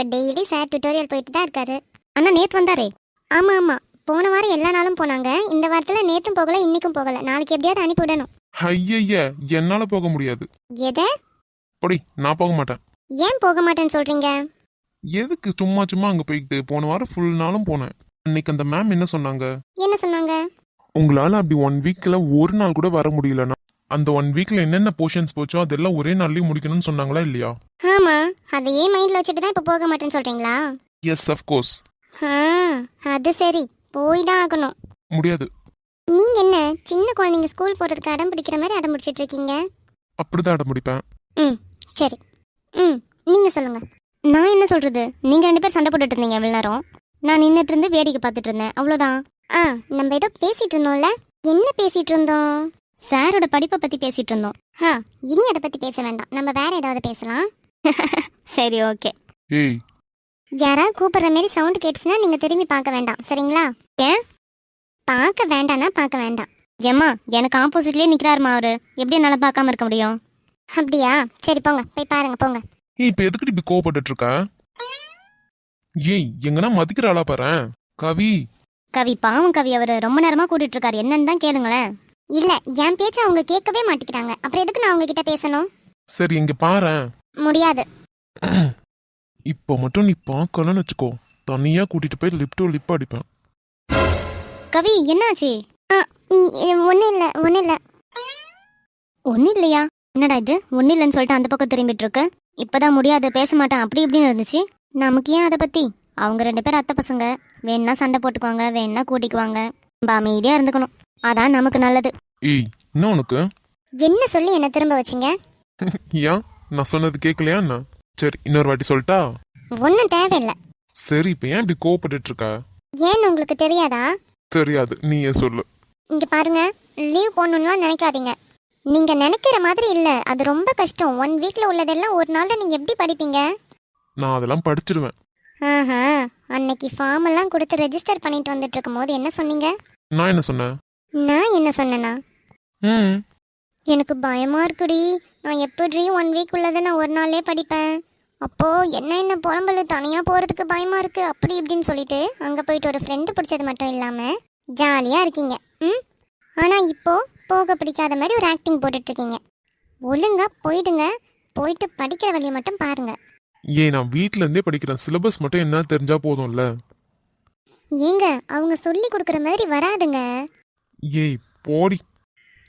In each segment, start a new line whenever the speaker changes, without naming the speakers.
இப்போ daily sir tutorial போயிட்டு தான் இருக்காரு. அண்ணா நேத்து வந்தாரே? ஆமா ஆமா. போன வாரம் எல்லா நாளும் போனாங்க. இந்த வாரத்துல நேத்தும் போகல இன்னைக்கும் போகல. நாளைக்கு எப்படியாவது அனுப்பி விடணும்.
ஐயய்ய என்னால போக முடியாது.
எதை?
பொடி நான் போக மாட்டேன்.
ஏன் போக மாட்டேன்னு சொல்றீங்க?
எதுக்கு சும்மா சும்மா அங்க போய்கிட்டு போன வாரம் ஃபுல் நாளும் போனேன். அன்னைக்கு அந்த மேம் என்ன சொன்னாங்க?
என்ன சொன்னாங்க?
உங்களால அப்படி ஒன் வீக்ல ஒரு நாள் கூட வர முடியலன்னா அந்த ஒன் வீக்ல என்னென்ன போர்ஷன்ஸ் போச்சோ அதெல்லாம் ஒரே நாள்லயே முடிக்கணும்னு சொன்னாங்களா இல்லையா?
ஆமா அதையே மைண்ட்ல வச்சுட்டு தான் இப்போ போக மாட்டேன்னு சொல்றீங்களா?
எஸ் அஃப்கோர்ஸ்
ஆ அது சரி. போய் தான் ஆகணும்.
முடியாது.
நீங்க என்ன சின்ன குழந்தைங்க ஸ்கூல் போறதுக்கு அடம் பிடிக்கிற மாதிரி அடம் பிடிச்சிட்டு இருக்கீங்க?
அப்படிதான் அட முடிப்பேன்
ம் சரி. ம் நீங்க சொல்லுங்க. நான் என்ன சொல்றது? நீங்க ரெண்டு பேரும் சண்டை போட்டுட்டு இருந்தீங்க இவ்வளவு நேரம். நான் நின்னுட்டு இருந்து வேடிக்கை பார்த்துட்டு இருந்தேன். அவ்வளவுதான். ஆ நம்ம ஏதோ பேசிட்டு இருந்தோம்ல. என்ன பேசிட்டு இருந்தோம்? சாரோட படிப்பை பத்தி பேசிட்டு இருந்தோம். ஆ இனி அதை பத்தி பேச வேண்டாம். நம்ம வேற ஏதாவது பேசலாம்? சரி ஓகே.
ஏய்.
யாராவது கூப்பிடுற மாதிரி சவுண்ட் கேட்டுச்சுன்னா நீங்க திரும்பி பார்க்க வேண்டாம். சரிங்களா? ஏன்? பார்க்க வேண்டாம்னா பார்க்க வேண்டாம். ஏம்மா எனக்கு ஆப்போசிட்லயே நிக்கிறாருமா அவரு. எப்படி என்னால பார்க்காம இருக்க முடியும்? அப்படியா? சரி போங்க. போய் பாருங்க போங்க.
ஏய் இப்ப எதுக்கு இப்படி கோவப்பட்டுட்டு இருக்க? ஏய் எங்கன்னா மதிக்கிற ஆளா பாரு. கவி.
கவி பாவம் கவி அவரு. ரொம்ப நேரமா கூட்டிட்டு இருக்காரு. என்னன்னு தான் கேளுங்களேன். இல்ல என் பேச்ச அவங்க கேட்கவே மாட்டேங்கிறாங்க அப்புறம் எதுக்கு நான் அவங்க கிட்ட பேசணும்?
சரி இங்க பாரேன்.
முடியாது.
இப்போ மட்டும் நீ பார்க்கலன்னு வச்சுக்கோ. தனியா கூட்டிட்டு போய் லிப் டு லிப் அடிப்பேன்.
கவி என்னாச்சு? ஒன்னும் இல்ல ஒன்னும் இல்ல. ஒன்னும் இல்லையா? என்னடா இது? ஒன்னும் இல்லைன்னு சொல்லிட்டு அந்த பக்கம் திரும்பிட்டு இருக்கு? இப்பதான் முடியாது பேச மாட்டேன். அப்படி இப்படின்னு இருந்துச்சு. நமக்கு ஏன் அதை பத்தி? அவங்க ரெண்டு பேரும் அத்தை பசங்க. வேணா சண்டை போட்டுக்குவாங்க வேணா கூட்டிக்குவாங்க. நம்ம அமைதியா இருந்துக்கணும். அதான் நமக்கு நல்லது.
ஏய் என்ன உனக்கு?
என்ன சொல்லி என்ன திரும்ப வச்சீங்க?
ஏன்? நான் சொன்னது கேட்கலையா என்ன? சரி இன்னொரு வாட்டி சொல்லிட்டா?
ஒன்றும் தேவையில்லை.
சரி இப்ப ஏன் இப்படி கோவப்பட்டுட்டு இருக்க
ஏன்னு உங்களுக்கு தெரியாதா?
தெரியாது நீயே சொல்லு.
இங்க பாருங்க லீவ் போடணும்லாம் நினைக்காதீங்க. நீங்க நினைக்கிற மாதிரி இல்ல அது ரொம்ப கஷ்டம். ஒன் வீக்ல உள்ளதெல்லாம் ஒரு நாள்ல நீங்க எப்படி படிப்பீங்க?
நான் அதெல்லாம் படிச்சிருவேன்
ஆஹா அன்னைக்கு ஃபார்ம் எல்லாம் கொடுத்து ரெஜிஸ்டர் பண்ணிட்டு வந்துட்டு இருக்கும் போது என்ன சொன்னீங்க?
நான் என்ன சொன்னேன்?
நான் என்ன சொன்னேனா?
ம்.
எனக்கு பயமா இருக்குடி. நான் எப்படி ஒன் வீக் உள்ளதை நான் ஒரு நாளே படிப்பேன். அப்போ என்ன என்ன புலம்பலு தனியா போறதுக்கு பயமா இருக்கு அப்படி இப்படின்னு சொல்லிட்டு அங்க போயிட்டு ஒரு ஃப்ரெண்டு பிடிச்சது மட்டும் இல்லாம ஜாலியா இருக்கீங்க. ம்? ஆனா இப்போ போக பிடிக்காத மாதிரி ஒரு ஆக்டிங் போட்டுட்டு இருக்கீங்க ஒழுங்கா போயிடுங்க. போயிட்டு படிக்கிற வழியை மட்டும் பாருங்க.
ஏய் நான் வீட்ல இருந்தே படிக்கிறேன். சிலபஸ் மட்டும் என்ன தெரிஞ்சா போதும்ல?
ஏங்க அவங்க சொல்லி கொடுக்குற மாதிரி வராதுங்க.
ஏய் போடி.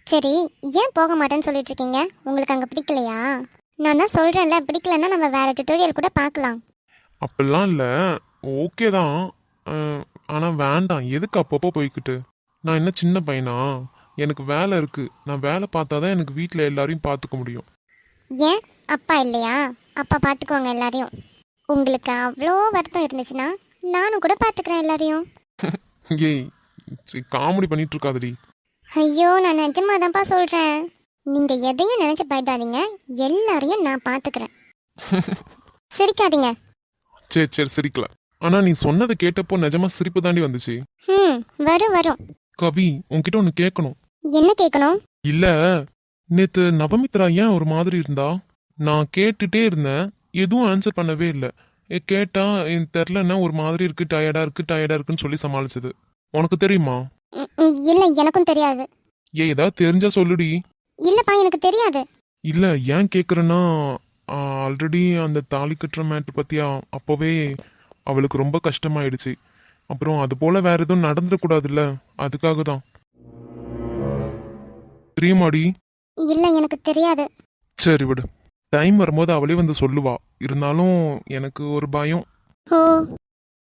சரி ஏன் போக மாட்டேன்னு சொல்லிட்டு இருக்கீங்க உங்களுக்கு அங்க பிடிக்கலையா? நான் தான் சொல்றேன்ல பிடிக்கலன்னா நம்ம வேற டுட்டோரியல் கூட பார்க்கலாம்.
அப்படிலாம் இல்ல. ஓகே தான். அஹ், ஆனா வேண்டாம். எதுக்கு அப்பப்போ போய்க்கிட்டு? நான் என்ன சின்ன பையனா? எனக்கு வேலை இருக்கு. நான் வேலை பார்த்தாதான் எனக்கு வீட்டில் எல்லாரையும் பார்த்துக்க முடியும்.
ஏன்? அப்பா இல்லையா? அப்பா பார்த்துக்கோங்க எல்லாரையும். உங்களுக்கு அவ்வளோ வருத்தம் இருந்துச்சுன்னா நானும் கூட பார்த்துக்கிறேன் எல்லாரையும்.
ஏய் காமெடி பண்ணிட்டு இருக்காதடி
ஐயோ நான் நிஜமாதான்ப்பா சொல்கிறேன் நீங்கள் எதையும் நினச்சி பயப்படாதீங்க. எல்லாரையும் நான் பார்த்துக்கிறேன் சிரிக்காதீங்க.
சரி சரி சிரிக்கல. ஆனா நீ சொன்னதை கேட்டப்போ நிஜமா சிரிப்பு தாண்டி வந்துச்சு.
ம் வரும் வரும்.
கவி உன்கிட்ட ஒன்று கேட்கணும்
என்ன கேட்கணும்
இல்ல நேத்து நவமித்ரா ஏன் ஒரு மாதிரி இருந்தா? நான் கேட்டுட்டே இருந்தேன். எதுவும் ஆன்சர் பண்ணவே இல்லை. கேட்டா எனக்கு தெரிலன்னா ஒரு மாதிரி இருக்கு டயர்டா இருக்கு டயர்டா இருக்குன்னு சொல்லி சமாளிச்சது. உனக்கு தெரியுமா?
இல்லை எனக்கும் தெரியாது.
ஏ ஏதாவது தெரிஞ்சா சொல்லுடி.
இல்லைப்பா எனக்கு தெரியாது.
இல்ல ஏன் கேக்குறேன்னா ஆல்ரெடி அந்த தாலி கட்டுற மேட்ரு பத்தி அ- அப்பவே அவளுக்கு ரொம்ப கஷ்டமாயிடுச்சு. அப்புறம் அது போல வேற எதுவும் நடந்துடக்கூடாதுல்ல? அதுக்காக தான். தெரியுமாடி?
இல்லை எனக்கு தெரியாது.
சரி விடு. டைம் வரும்போது அவளே வந்து சொல்லுவா. இருந்தாலும் எனக்கு ஒரு பயம்.
ஓ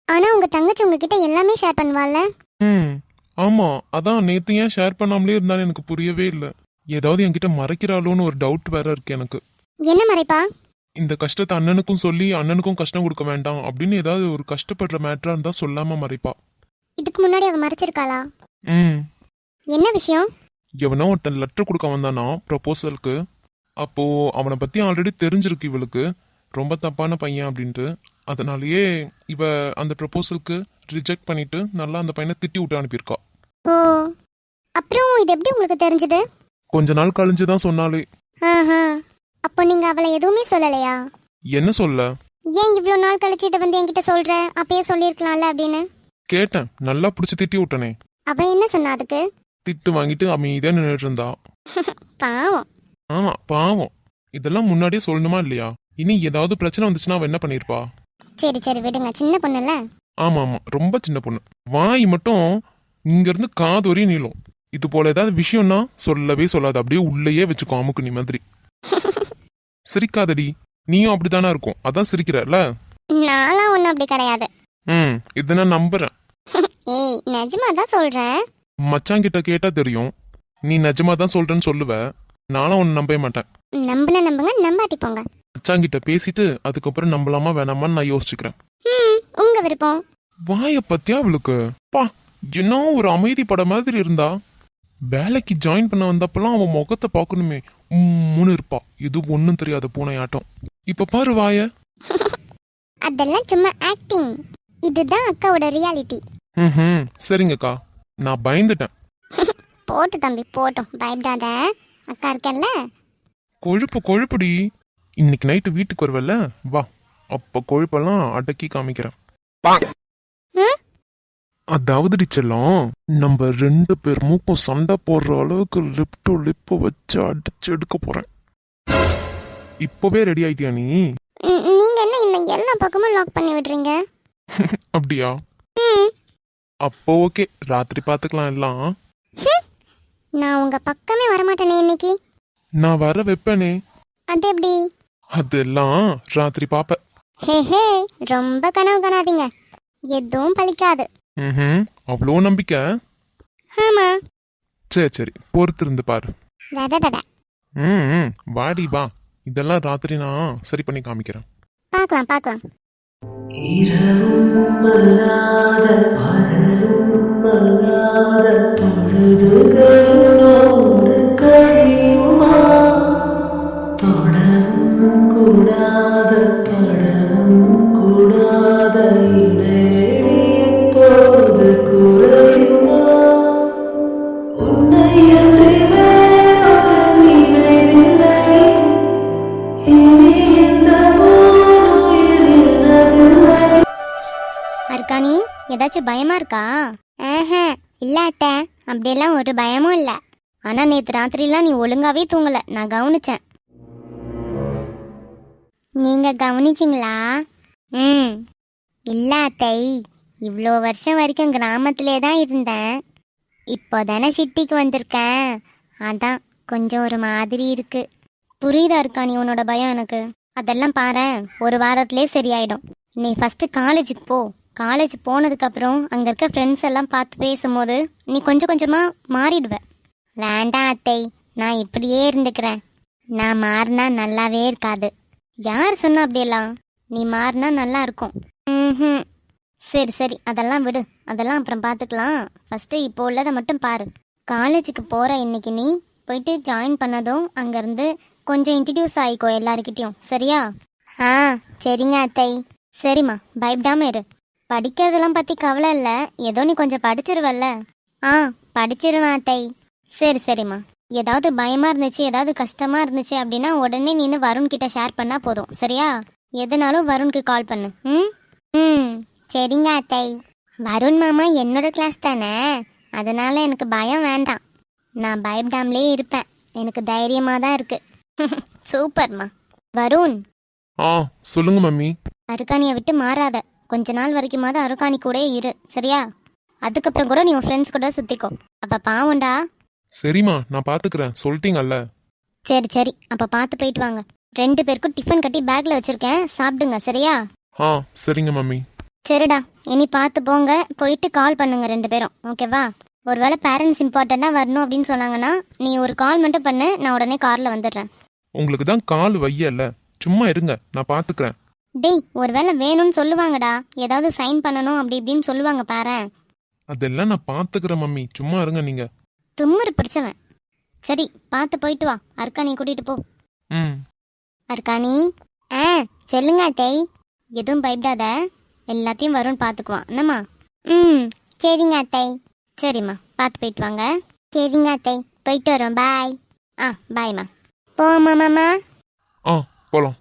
ஆனால் உங்கள் தங்கச்சி உங்ககிட்ட எல்லாமே ஷேர் பண்ணுவாள்ல?
ம். ஆமா அதான் நேத்து ஏன் ஷேர் பண்ணாமலே இருந்தாலும் எனக்கு புரியவே இல்லை. ஏதாவது என்கிட்ட மறைக்கிறாளோன்னு ஒரு டவுட் வேற இருக்கு எனக்கு.
என்ன மறைப்பா?
இந்த கஷ்டத்தை அண்ணனுக்கும் சொல்லி அண்ணனுக்கும் கஷ்டம் கொடுக்க வேண்டாம் அப்படின்னு ஏதாவது ஒரு கஷ்டப்படுற மேட்டரா இருந்தா சொல்லாம மறைப்பா.
இதுக்கு முன்னாடி அவ மறைச்சிருக்காளா?
ம்.
என்ன விஷயம்?
எவனோ ஒருத்தன் லெட்டர் கொடுக்க வந்தானா ப்ரப்போசலுக்கு அப்போ அவனை பத்தி ஆல்ரெடி தெரிஞ்சிருக்கு இவளுக்கு. ரொம்ப தப்பான பையன் அப்படின்ட்டு அதனாலயே இவ அந்த ப்ரப்போசலுக்கு ரிஜெக்ட் பண்ணிட்டு நல்லா அந்த பையனை திட்டி விட்டு அனுப்பியிருக்கா.
ஓ அப்புறம் இது எப்படி உங்களுக்கு தெரிஞ்சது?
கொஞ்ச நாள் கழிஞ்சு தான் சொன்னாலே.
ஆஹா அப்போ நீங்க அவளை எதுவுமே சொல்லலையா?
என்ன சொல்ல?
ஏன் இவ்வளோ நாள் கழிச்சு இதை வந்து என்கிட்ட சொல்ற? அப்பயே சொல்லியிருக்கலாம்ல அப்படின்னு.
கேட்டேன். நல்லா பிடிச்சி திட்டி விட்டனே.
அவ என்ன சொன்னா அதுக்கு?
திட்டு வாங்கிட்டு அமைதியா நின்றுட்டு இருந்தா.
பாவம்.
ஆமா பாவம். இதெல்லாம் முன்னாடியே சொல்லணுமா இல்லையா? இனி ஏதாவது பிரச்சனை வந்துச்சுன்னா அவ என்ன பண்ணிருப்பா?
சரி சரி விடுங்க. சின்ன பொண்ணுல
ஆமா ஆமா ரொம்ப சின்ன பொண்ணு. வாய் மட்டும் இங்க இருந்து காது வரையும் நீளும். இது போல ஏதாவது விஷயம்னா சொல்லவே சொல்லாது. அப்படியே உள்ளேயே வச்சுக்கோ அமுக்கு நீ மாதிரி. சிரிக்காதடி. நீயும் அப்படித்தானே இருக்கும். அதான் சிரிக்கிறல்ல?
நான்லாம் ஒன்றும் அப்படி கிடையாது.
ம் இதை நான் நம்புறேன்.
ஏய் நிஜமா தான் சொல்றேன்?
மச்சான் கிட்ட கேட்டா தெரியும். நீ நிஜமா தான் சொல்றேன்னு சொல்லுவ. நானும் உன்னை நம்பவே மாட்டேன்.
நம்புன நம்புங்க நம்பாட்டி போங்க.
மச்சான் கிட்ட பேசிட்டு அதுக்கப்புறம் நம்பலாமா வேணாமான்னு நான் யோசிச்சுக்கிறேன்.
ம் உங்க விருப்பம்.
வாய பத்தியா அவளுக்கு பா என்ன ஒரு அமைதி பட மாதிரி இருந்தா? வேலைக்கு ஜாயின் பண்ண வந்தப்பெல்லாம் அவன் முகத்தை பார்க்கணுமே. உம்முன்னு இருப்பா. இது ஒன்றும் தெரியாத பூனையாட்டம். இப்ப பாரு வாய.
அதெல்லாம் சும்மா ஆக்டிங் இதுதான் அக்காவோட ரியாலிட்டி
ம் சரிங்கக்கா. நான் பயந்துட்டேன்.
போட்டு தம்பி போட்டும். பயப்படாத. அக்கா இருக்கேன்ல?
கொழுப்பு கொழுப்புடி. இன்னைக்கு நைட்டு வீட்டுக்கு வருவல்ல? வா அப்ப கொழுப்பெல்லாம் அடக்கி காமிக்கிறேன்.
ம்?
அதாவது செல்லம் நம்ம ரெண்டு பேர் மூக்கும் சண்டை போடுற அளவுக்கு லிப் டு லிப் வச்சு அடிச்சு எடுக்க போறேன். இப்பவே ரெடி ஆயிட்டியா நீ?
நீங்க என்ன இன்னும் எல்லா பக்கமும் லாக் பண்ணி விடுறீங்க?
அப்படியா?
ம்,
அப்போ ஓகே ராத்திரி பார்த்துக்கலாம் எல்லாம்.
நான் உங்க பக்கமே வரமாட்டேனே இன்னைக்கு.
நான் வர வைப்பேனே.
அது எப்படி?
அதெல்லாம் ராத்திரி பாப்ப.
ஹே ஹே ரொம்ப கனவு காணாதீங்க. எதுவும் பலிக்காது
ம் அவ்வளோ நம்பிக்கை.
ஆமா.
சரி சரி பொறுத்து இருந்து பாரு
தட தட
ம் ம், வாடி வா. இதெல்லாம் ராத்திரி நான் சரி பண்ணி காமிக்கிறேன்.
பார்க்கலாம் பார்க்கலாம்
இரவும் அல்லாத பகலும் அல்லாத பொழுதுகளோடு கூடாத படவும் கூடாத இடைவெளி எப்போது குறையுமா? உன்னை அன்றி வேறொரு நினைவில்லை. இனி உயிர் எனதில்லை
அர்க்கானி ஏதாச்சும் பயமா இருக்கா? ஆஹா இல்ல அத்தை அப்படியெல்லாம் ஒரு பயமும் இல்ல. ஆனா நேத்து ராத்திரிலாம் நீ ஒழுங்காவே தூங்கல. நான் கவனிச்சேன். நீங்க கவனிச்சிங்களா? ம். இல்லை அத்தை இவ்வளோ வருஷம் வரைக்கும் கிராமத்திலே தான் இருந்தேன். இப்போ தானே சிட்டிக்கு வந்திருக்கேன். அதான் கொஞ்சம் ஒரு மாதிரி இருக்கு. புரியுதா இருக்கா நீ உன்னோட பயம் எனக்கு? அதெல்லாம் பாரேன் ஒரு வாரத்திலே சரியாயிடும். நீ ஃபஸ்ட்டு காலேஜுக்கு போ. காலேஜ் போனதுக்கப்புறம் அங்கே இருக்க ஃப்ரெண்ட்ஸ் எல்லாம் பார்த்து பேசும்போது நீ கொஞ்சம் கொஞ்சமாக மாறிடுவ. வேண்டாம் அத்தை நான் இப்படியே இருந்துக்கிறேன். நான் மாறினா நல்லாவே இருக்காது. யார் சொன்னா அப்படியெல்லாம்? நீ மாறினா நல்லா இருக்கும் ம் சரி சரி. அதெல்லாம் விடு. அதெல்லாம் அப்புறம் பார்த்துக்கலாம் ஃபஸ்ட்டு இப்போ உள்ளதை மட்டும் பாரு. காலேஜுக்கு போகிற இன்னைக்கு நீ போயிட்டு ஜாயின் பண்ணதும் அங்கேருந்து கொஞ்சம் இன்ட்ரடியூஸ் ஆகிக்கோ எல்லாருக்கிட்டேயும் சரியா? ஆ சரிங்க அத்தை. சரிம்மா பயப்படாம இரு. படிக்கிறதெல்லாம் பற்றி கவலை இல்லை. ஏதோ நீ கொஞ்சம் படிச்சிருவல்ல. ஆ படிச்சிருவேன் அத்தை. சரி சரிம்மா. ஏதாவது பயமா இருந்துச்சு ஏதாவது கஷ்டமா இருந்துச்சு அப்படின்னா உடனே நீனு வருண் கிட்ட ஷேர் பண்ணா போதும். சரியா? எதுனாலும் வருண்க்கு கால் பண்ணு. ம்? ம். சரிங்க அத்தை. வருண் மாமா என்னோட கிளாஸ் தானே? அதனால எனக்கு பயம் வேண்டாம். நான் பயப்படாமலே இருப்பேன். எனக்கு தைரியமா தான் இருக்கு. சூப்பர்மா. வருண்.
ஆ சொல்லுங்க மம்மி.
அருக்காணியை விட்டு மாறாத. கொஞ்ச நாள் வரைக்குமாவது அருக்காணி கூட இரு. சரியா? அதுக்கப்புறம் கூட நீ உன் ஃப்ரெண்ட்ஸ் கூட சுத்திக்கோ. அப்ப பாவம்டா
சரிம்மா நான் பாத்துக்கிறேன். சொல்லிட்டீங்கல்ல?
சரி சரி. அப்ப பார்த்து போயிட்டு வாங்க. ரெண்டு பேருக்கும் டிஃபன் கட்டி பேக்ல வச்சிருக்கேன். சாப்பிடுங்க சரியா?
ஆ சரிங்க மம்மி.
சரிடா. இனி பார்த்து போங்க. போயிட்டு கால் பண்ணுங்க ரெண்டு பேரும். ஓகேவா ஒருவேளை பேரண்ட்ஸ் இம்பார்ட்டண்ட்டாக வரணும் அப்படின்னு சொன்னாங்கன்னா நீ ஒரு கால் மட்டும் பண்ணு. நான் உடனே காரில் வந்துடுறேன்.
உங்களுக்கு தான் கால் வையல்ல. சும்மா இருங்க. நான் பாத்துக்கிறேன்.
டேய் ஒருவேளை வேணும்னு சொல்லுவாங்கடா. ஏதாவது சைன் பண்ணணும் அப்படி இப்படின்னு சொல்லுவாங்க பாரேன்
அதெல்லாம் நான் பாத்துக்கிறேன் மம்மி. சும்மா இருங்க நீங்க.
தும்முறு பிடிச்சவன். சரி பார்த்து போயிட்டு வா. அர்க்கானி கூட்டிட்டு போ.
ம்.
அர்க்கானி ஆ சொல்லுங்க அத்தை. எதுவும் பயப்படாத. எல்லாத்தையும் வரும்னு பார்த்துக்குவான். என்னம்மா? ம் சரிங்க அத்தை. சரிம்மா பார்த்து போயிட்டு வாங்க. சரிங்க அத்தை. போயிட்டு வரோம். பாய். ஆ பாய்மா போமா மாமா.
ஆ போலாம்.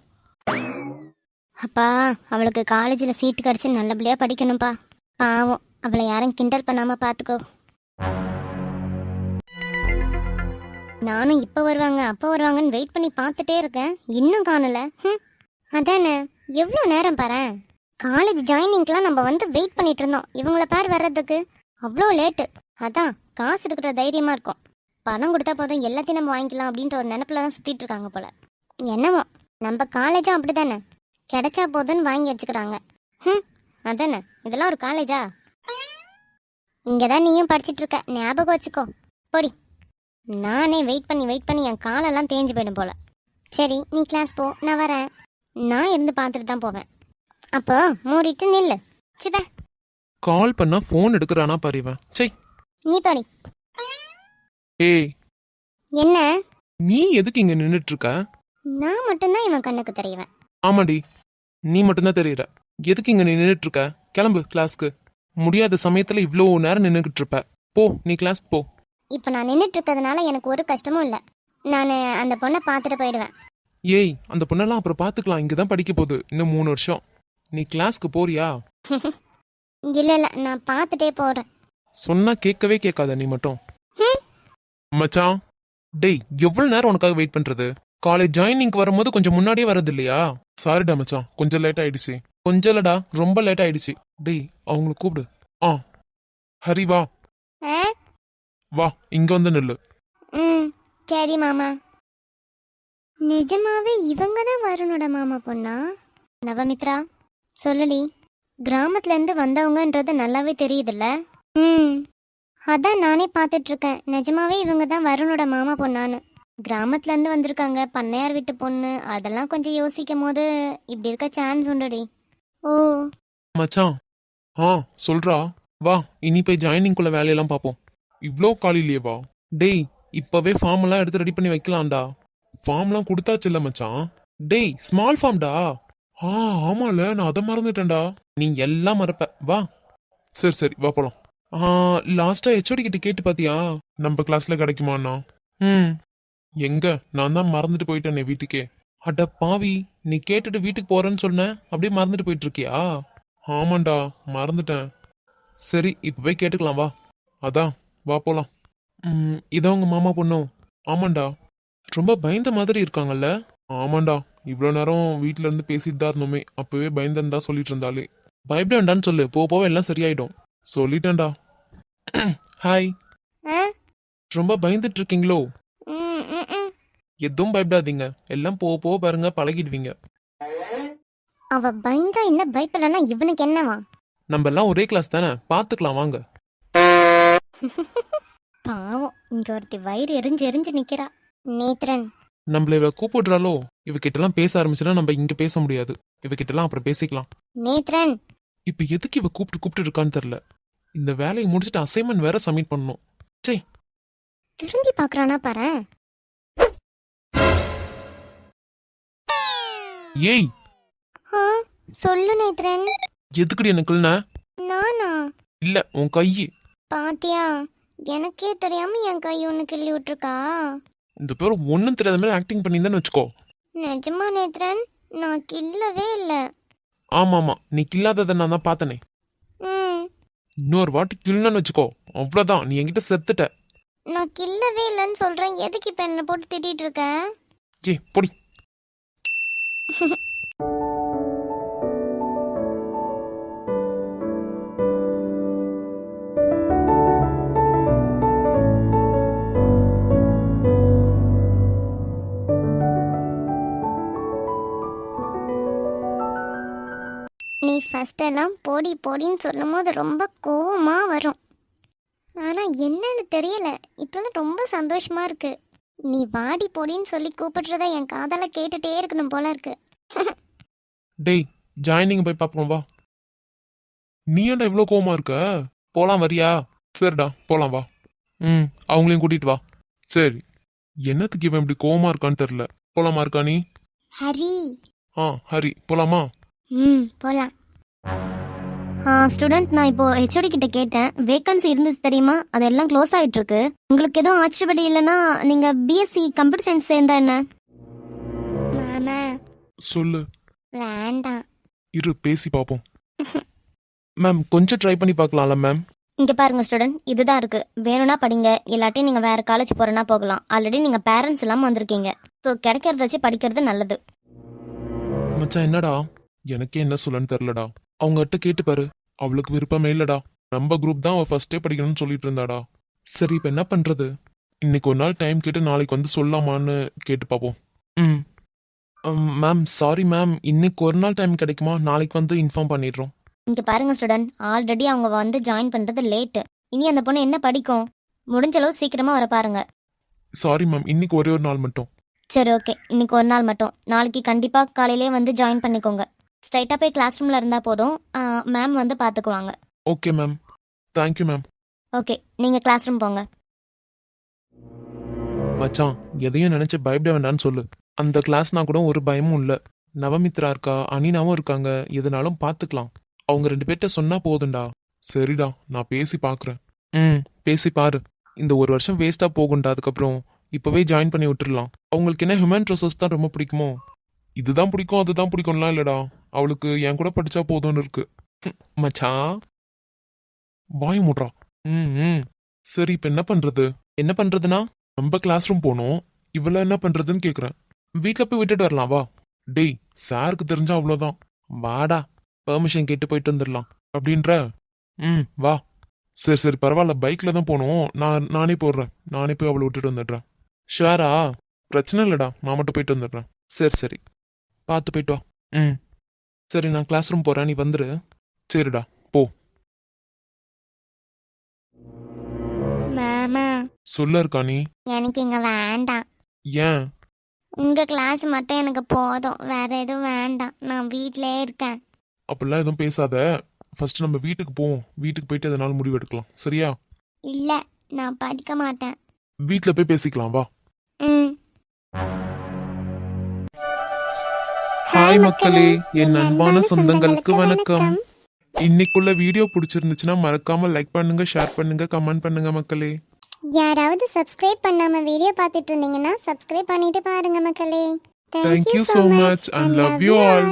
அப்பா அவளுக்கு காலேஜில் சீட்டு கிடச்சி நல்லபடியாக படிக்கணும்ப்பா பாவம் அவளை யாரும் கிண்டல் பண்ணாமல் பார்த்துக்கோ. நானும் இப்போ வருவாங்க அப்போ வருவாங்கன்னு வெயிட் பண்ணி பார்த்துட்டே இருக்கேன். இன்னும் காணல. ம் அதானே? எவ்வளோ நேரம் பாரேன் காலேஜ் ஜாயினிங்க்கெலாம் நம்ம வந்து வெயிட் பண்ணிட்டு இருந்தோம். இவங்கள பேர் வர்றதுக்கு. அவ்வளோ லேட்டு அதான் காசு இருக்கிற தைரியமாக இருக்கும். பணம் கொடுத்தா போதும் எல்லாத்தையும் நம்ம வாங்கிக்கலாம் அப்படின்ற ஒரு நினப்பில் தான் சுற்றிட்டு இருக்காங்க போல. என்னமோ நம்ம காலேஜும் அப்படி தானே கிடைச்சா போதும்னு வாங்கி வச்சுக்கிறாங்க. ம் அதானே? இதெல்லாம் ஒரு காலேஜா இங்கே தான் நீயும் படிச்சிட்டு இருக்க. ஞாபகம் வச்சுக்கோ. போடி. நானே வெயிட் பண்ணி வெயிட் பண்ணி என் காலெல்லாம் தேஞ்சு போயிடும் போல. சரி நீ கிளாஸ் போ நான் வரேன். நான் இருந்து பார்த்துட்டு தான் போவேன். அப்போ மூடிட்டு நில்லு. சிப்ப
கால் பண்ணா ஃபோன் எடுக்கிறானா பாரிவன் சை
நீ படி
ஏய்.
என்ன?
நீ எதுக்கு இங்க நின்னுட்டு இருக்க
நான் மட்டும்தான் இவன் கண்ணுக்கு தெரியவேன்.
ஆமாடி நீ மட்டும்தான் தெரியற. எதுக்கு இங்க நீ நின்னுட்டு இருக்க கிளம்பு கிளாஸ்க்கு முடியாத சமயத்துல இவ்வளோ நேரம் நின்னுகிட்டு இருப்ப. போ நீ கிளாஸ்க்கு போ.
இப்போ நான் நின்றுட்டு இருக்கிறதுனால எனக்கு ஒரு கஷ்டமும் இல்லை. நான் அந்த பொண்ணை பார்த்துட்டு போயிடுவேன்.
ஏய் அந்த பொண்ணெல்லாம் அப்புறம் பாத்துக்கலாம் இங்க தான் படிக்க போகுது. இன்னும் மூணு வருஷம். நீ கிளாஸ்க்கு போறியா?
இல்லை இல்லை. நான் பார்த்துட்டே போகிறேன்
சொன்னா கேட்கவே கேட்காத நீ மட்டும். மச்சான் டேய் எவ்வளவு நேரம் உனக்காக வெயிட் பண்றது? காலேஜ் ஜாயினிங்க்கு வரும்போது கொஞ்சம் முன்னாடியே வரது இல்லையா? சாரிடா மச்சான். கொஞ்சம் லேட் ஆயிடுச்சு. கொஞ்சம் இல்லடா. ரொம்ப லேட் ஆயிடுச்சு. டேய் அவங்கள கூப்பிடு. ஆ. ஹரி வா. வா இங்க வந்து நில்லு.
ம் சரி மாமா. நிஜமாவே இவங்க தான் வருணோட மாமா பொண்ணா? நவமித்ரா சொல்லுடி கிராமத்துல இருந்து வந்தவங்கன்றது நல்லாவே தெரியுதுல்ல? ம் அதான் நானே பார்த்துட்டு இருக்கேன் நிஜமாவே இவங்க தான் வருணோட மாமா பொண்ணான்னு. கிராமத்துல இருந்து வந்திருக்காங்க பண்ணையார் வீட்டு பொண்ணு அதெல்லாம் கொஞ்சம் யோசிக்கும் போது இப்படி இருக்க சான்ஸ் உண்டுடி. ஓ.
மச்சான் ஆ சொல்றா. வா இனி போய் ஜாயினிங்குள்ள வேலையெல்லாம் பார்ப்போம். இவ்வளோ காலையிலேயே வா டேய் இப்பவே ஃபார்ம் எல்லாம் எடுத்து ரெடி பண்ணி வைக்கலாம்டா. ஃபார்ம்லாம் கொடுத்தாச்சுல்ல மச்சான். டேய் ஸ்மால் ஃபார்ம்டா. ஆ ஆமால நான் அதை மறந்துட்டேன்டா. நீ எல்லாம் மறப்ப. வா. சரி சரி வா போலாம். ஆ லாஸ்டா ஹெச்ஓடி கிட்ட கேட்டு பாத்தியா? நம்ம கிளாஸ்ல கிடைக்குமாண்ணா ம். எங்க? நான் தான் மறந்துட்டு போயிட்டேனே வீட்டுக்கே. அட பாவி நீ கேட்டுட்டு வீட்டுக்கு போறேன்னு சொன்ன அப்படியே மறந்துட்டு போயிட்டு இருக்கியா ஆமாண்டா மறந்துட்டேன். சரி இப்போ போய் கேட்டுக்கலாம் வா. அதான். வா போலாம். இதான் உங்க மாமா பொண்ணும் ஆமாண்டா. ரொம்ப பயந்த மாதிரி இருக்காங்கல்ல? ஆமாண்டா. இவ்வளோ நேரம் வீட்ல இருந்து பேசிட்டு தான் இருந்தோமே. அப்பவே பயந்தன்னு தான் சொல்லிட்டு இருந்தாலே. பயப்பட வேண்டாம்னு சொல்லு. போக போக எல்லாம் சரியாயிடும். சொல்லிட்டேன்டா. ஹாய் ரொம்ப பயந்துட்டு இருக்கீங்களோ? எதுவும் பயப்படாதீங்க. எல்லாம் போக போக பாருங்க பழகிடுவீங்க.
அவ பயந்தா என்ன பயப்படலன்னா இவனுக்கு என்னவா?
நம்ம எல்லாம் ஒரே கிளாஸ் தானே? பார்த்துக்கலாம் வாங்க.
பாவம் இங்க ஒருத்தி வயிறு எரிஞ்சு எரிஞ்சு நிக்கிறா. நேத்ரன்.
நம்மள இவ கூப்பிடுறாளோ? இவகிட்டலாம் பேச ஆரம்பிச்சுன்னா நம்ம இங்க பேச முடியாது. இவகிட்டலாம் அப்புறம் பேசிக்கலாம்.
நேத்ரன்.
இப்ப எதுக்கு இவ கூப்பிட்டு கூப்பிட்டு இருக்கான்னு தெரியல. இந்த வேலையை முடிச்சுட்டு அசைன்மெண்ட் வேற சப்மிட் பண்ணணும். சே
திரும்பி பாக்குறானா பாரு.
ஏய்.
சொல்லு நேத்ரன்.
எதுக்குடி எனக்குள்ள
நானா?
இல்ல உன் கை
பாத்தியா? எனக்கே தெரியாம என் கை ஒண்ணு கிள்ளி விட்டுருக்கா.
இந்த பேர் ஒன்றும் தெரியாத மாதிரி ஆக்டிங் பண்ணியிருந்தேன்னு வச்சுக்கோ.
நிஜமா நேத்ரன்? நான் கிள்ளவே இல்ல.
ஆமா ஆமா நீ கில்லாததை நான் தான் பார்த்தனே.
ம்.
இன்னொரு வாட்டி கிள்ளனு வச்சுக்கோ. அவ்வளவுதான் நீ என்கிட்ட செத்துட்ட.
நான் கிள்ளவே இல்லைன்னு சொல்றேன். எதுக்கு இப்ப என்ன போட்டு திட்டிட்டு இருக்க?
ஏ பொடி.
எல்லாம் போடி போடின்னு சொல்லும் போது ரொம்ப கோவமா வரும். ஆனா என்னன்னு தெரியல. இப்பெல்லாம் ரொம்ப சந்தோஷமா இருக்கு. நீ வாடி போடின்னு சொல்லி கூப்பிடுறத என் காதால கேட்டுட்டே இருக்கணும் போல இருக்கு.
டேய் ஜாயினிங் போய் பார்ப்போம் வா. நீ ஏன்டா இவ்வளோ கோவமா இருக்க? போலாம் வரியா? சரிடா போலாம் வா. ம் அவங்களையும் கூட்டிட்டு வா. சரி. என்னத்துக்கு இவன் இப்படி கோவமா இருக்கான்னு தெரியல. போலாமா இருக்கா நீ?
ஹரி.
ஆ ஹரி போலாமா?
ம் போலாம். ஆ ஸ்டூடெண்ட் நான் இப்போ ஹெச்ஓடி கிட்ட கேட்டேன். வேகன்சி இருந்துச்சு தெரியுமா? அதெல்லாம் க்ளோஸ் ஆயிட்டு இருக்கு உங்களுக்கு எதுவும் ஆச்சரியப்படி இல்லைன்னா நீங்க பிஎஸ்சி கம்ப்யூட்டர் சயின்ஸ் சேர்ந்தா என்ன? மாமா
சொல்லு.
வேண்டாம்.
இரு பேசி பார்ப்போம் மேம் கொஞ்சம் ட்ரை பண்ணி பார்க்கலாம்ல மேம்
இங்க பாருங்க ஸ்டூடெண்ட் இதுதான் இருக்கு. வேணும்னா படிங்க. இல்லாட்டி நீங்க வேற காலேஜ் போறேன்னா போகலாம். ஆல்ரெடி நீங்க பேரண்ட்ஸ் இல்லாம வந்திருக்கீங்க. ஸோ கிடைக்கிறத வச்சு படிக்கிறது நல்லது.
மச்சான் என்னடா? எனக்கே என்ன சொல்லன்னு தெரிலடா அவங்ககிட்ட கேட்டு பாரு. அவளுக்கு விருப்பமே இல்லடா. நம்ம குரூப் தான் அவ ஃபர்ஸ்டே படிக்கணும்னு சொல்லிட்டு இருந்தாடா. சரி இப்போ என்ன பண்றது? இன்னைக்கு ஒரு நாள் டைம் கேட்டு நாளைக்கு வந்து சொல்லலாமான்னு கேட்டு பார்ப்போம் ம். மேம் சாரி மேம் இன்னைக்கு ஒரு நாள் டைம் கிடைக்குமா? நாளைக்கு வந்து இன்ஃபார்ம் பண்ணிடுறோம்.
இங்க பாருங்க ஸ்டூடெண்ட் ஆல்ரெடி அவங்க வந்து ஜாயின் பண்றது லேட்டு இனி அந்த பொண்ணு என்ன படிக்கும்? முடிஞ்ச அளவு சீக்கிரமா வர பாருங்க.
சாரி மேம் இன்னைக்கு ஒரே ஒரு நாள் மட்டும்.
சரி ஓகே இன்னைக்கு ஒரு நாள் மட்டும். நாளைக்கு கண்டிப்பா காலையிலே வந்து ஜாயின் பண்ணிக்கோங்க. ஸ்ட்ரைட்டா போய் கிளாஸ் ரூம்ல இருந்தா போதும். மேம் வந்து பாத்துக்குவாங்க.
Okay ma'am thank you ma'am
okay நீங்க கிளாஸ் ரூம் போங்க.
மச்சான் எதையும் நினைச்சு பயப்பட வேண்டாம்னு சொல்லு. அந்த கிளாஸ்னா கூட ஒரு பயமும் இல்ல. நவமித்ரா இருக்கா அனினாவும் இருக்காங்க. எதுனாலும் பாத்துக்கலாம். அவங்க ரெண்டு பேர்ட்ட சொன்னா போதும்டா. சரிடா நான் பேசி பாக்குறேன். ம் பேசி பாரு. இந்த ஒரு வருஷம் வேஸ்டா போகும்டா அதுக்கப்புறம். இப்பவே ஜாயின் பண்ணி விட்டுறலாம். அவங்களுக்கு என்ன ஹியூமன் ரிசோர்ஸ் தான் ரொம்ப பிடிக்குமோ? இதுதான் பிடிக்கும் அதுதான் பிடிக்கும்லாம் இல்லடா. அவளுக்கு என் கூட படிச்சா போதும்னு இருக்கு. மச்சான் வாய் முட்றா. ம் ம். சரி இப்ப என்ன பண்றது? என்ன பண்றதுனா நம்ம கிளாஸ் ரூம் போனோம். இவள என்ன பண்றதுன்னு கேக்குறேன். வீட்டில் போய் விட்டுட்டு வரலாம் வா. டேய் சாருக்கு தெரிஞ்சா அவ்வளோதான் வாடா பெர்மிஷன் கேட்டு போயிட்டு வந்துடலாம். அப்படின்ற? ம் வா. சரி சரி பரவாயில்ல பைக்ல தான் போனோம். நான் நானே போடுறேன். நானே போய் அவளை விட்டுட்டு வந்துடுறேன். ஷுவரா பிரச்சனை இல்லடா நான் மட்டும் போயிட்டு வந்துடுறேன். சரி சரி. பார்த்து போயிட்டு வா. ம். சரி நான் கிளாஸ் ரூம் போறேன். நீ வந்துரு. சரிடா போ.
மாமா.
சொல்ல இருக்கா நீ?
எனக்கு இங்க வேண்டாம்.
ஏன்?
உங்க கிளாஸ் மட்டும் எனக்கு போதும். வேற எதுவும் வேண்டாம். நான் வீட்டிலே இருக்கேன்.
அப்படிலாம் எதுவும் பேசாத. ஃபர்ஸ்ட் நம்ம வீட்டுக்கு போவோம். வீட்டுக்கு போயிட்டு அதனால முடிவு எடுக்கலாம். சரியா?
இல்ல நான் படிக்க மாட்டேன்.
வீட்டில் போய் பேசிக்கலாம். வா. ஹாய் மக்களே என் அன்பான சொந்தங்களுக்கு வணக்கம். இன்னைக்குள்ள வீடியோ பிடிச்சிருந்துச்சுன்னா மறக்காம லைக் பண்ணுங்க ஷேர் பண்ணுங்க கமெண்ட் பண்ணுங்க மக்களே.
யாராவது சப்ஸ்கிரைப் பண்ணாம வீடியோ பார்த்துட்டு இருந்தீங்கன்னா சப்ஸ்கிரைப் பண்ணிட்டு பாருங்க மக்களே.
Thank you so much and love you all.